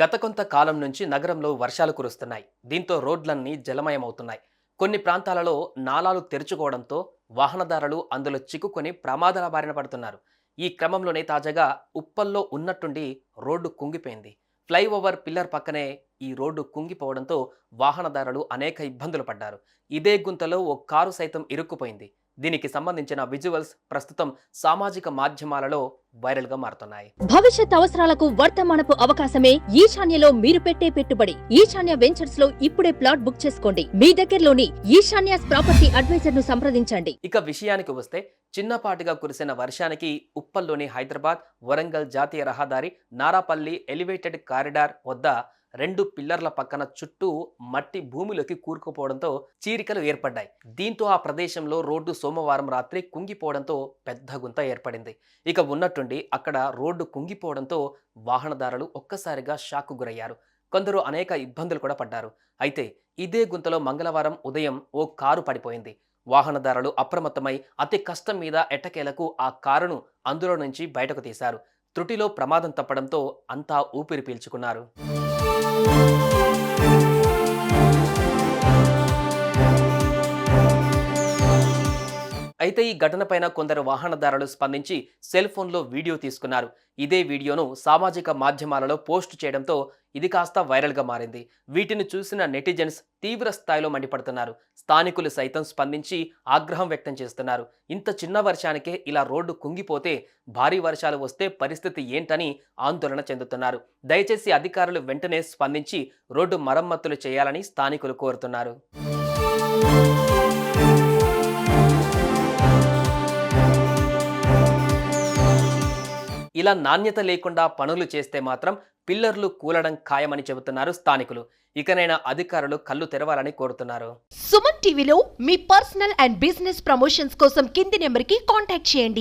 గత కొంత కాలం నుంచి నగరంలో వర్షాలు కురుస్తున్నాయి. దీంతో రోడ్లన్నీ జలమయమవుతున్నాయి. కొన్ని ప్రాంతాలలో నాలాలు తెరుచుకోవడంతో వాహనదారులు అందులో చిక్కుకొని ప్రమాదాల బారిన పడుతున్నారు. ఈ క్రమంలోనే తాజాగా ఉప్పల్లో ఉన్నట్టుండి రోడ్డు కుంగిపోయింది. ఫ్లైఓవర్ పిల్లర్ పక్కనే ఈ రోడ్డు కుంగిపోవడంతో వాహనదారులు అనేక ఇబ్బందులు పడ్డారు. ఇదే గుంతలో ఓ కారు సైతం ఇరుక్కుపోయింది. దీనికి సంబంధించిన విజువల్స్ ప్రస్తుతం సామాజిక మాధ్యమాలలో వైరల్గా మారుతున్నాయి. భవిష్యత్ అవసరాలకు వర్తమానపు అవకాశమే ఈశాన్యలో మీరు పెట్టే పెట్టుబడి. ఈశాన్య వెంచర్స్లో ఇప్పుడే ప్లాట్ బుక్ చేసుకోండి. మీ దగ్గరలోని ఈశాన్యాస్ ప్రాపర్టీ అడ్వైజర్ను సంప్రదించండి. ఇక విషయానికి వస్తే చిన్నపాటిగా కురిసిన వర్షానికి ఉప్పల్లోని హైదరాబాద్ వరంగల్ జాతీయ రహదారి నారాపల్లి ఎలివేటెడ్ కారిడార్ వద్ద రెండు పిల్లర్ల పక్కన చుట్టూ మట్టి భూమిలోకి కూరుకుపోవడంతో చీరికలు ఏర్పడ్డాయి. దీంతో ఆ ప్రదేశంలో రోడ్డు సోమవారం రాత్రి కుంగిపోవడంతో పెద్ద గుంత ఏర్పడింది. ఇక ఉన్నట్టుండి అక్కడ రోడ్డు కుంగిపోవడంతో వాహనదారులు ఒక్కసారిగా షాక్కు గురయ్యారు. కొందరు అనేక ఇబ్బందులు కూడా పడ్డారు. అయితే ఇదే గుంతలో మంగళవారం ఉదయం ఓ కారు పడిపోయింది. వాహనదారులు అప్రమత్తమై అతి కష్టం మీద ఎట్టకేలకు ఆ కారును అందులో నుంచి బయటకు తీశారు. త్రుటిలో ప్రమాదం తప్పడంతో అంతా ఊపిరి పీల్చుకున్నారు. Música అయితే ఈ ఘటనపైన కొందరు వాహనదారులు స్పందించి సెల్ ఫోన్లో వీడియో తీసుకున్నారు. ఇదే వీడియోను సామాజిక మాధ్యమాలలో పోస్ట్ చేయడంతో ఇది కాస్త వైరల్గా మారింది. వీటిని చూసిన నెటిజన్స్ తీవ్ర స్థాయిలో మండిపడుతున్నారు. స్థానికులు సైతం స్పందించి ఆగ్రహం వ్యక్తం చేస్తున్నారు. ఇంత చిన్న వర్షానికే ఇలా రోడ్డు కుంగిపోతే భారీ వర్షాలు వస్తే పరిస్థితి ఏంటని ఆందోళన చెందుతున్నారు. దయచేసి అధికారులు వెంటనే స్పందించి రోడ్డు మరమ్మతులు చేయాలని స్థానికులు కోరుతున్నారు. ఇలా నాణ్యత లేకుండా పనులు చేస్తే మాత్రం పిల్లర్లు కూలడం ఖాయమని చెబుతున్నారు స్థానికులు. ఇకనైనా అధికారులు కళ్ళు తెరవాలని కోరుతున్నారు. సుమన్ టీవీలో మీ పర్సనల్ అండ్ బిజినెస్ ప్రమోషన్స్ కోసం కింది నెంబర్కి కాంటాక్ట్ చేయండి.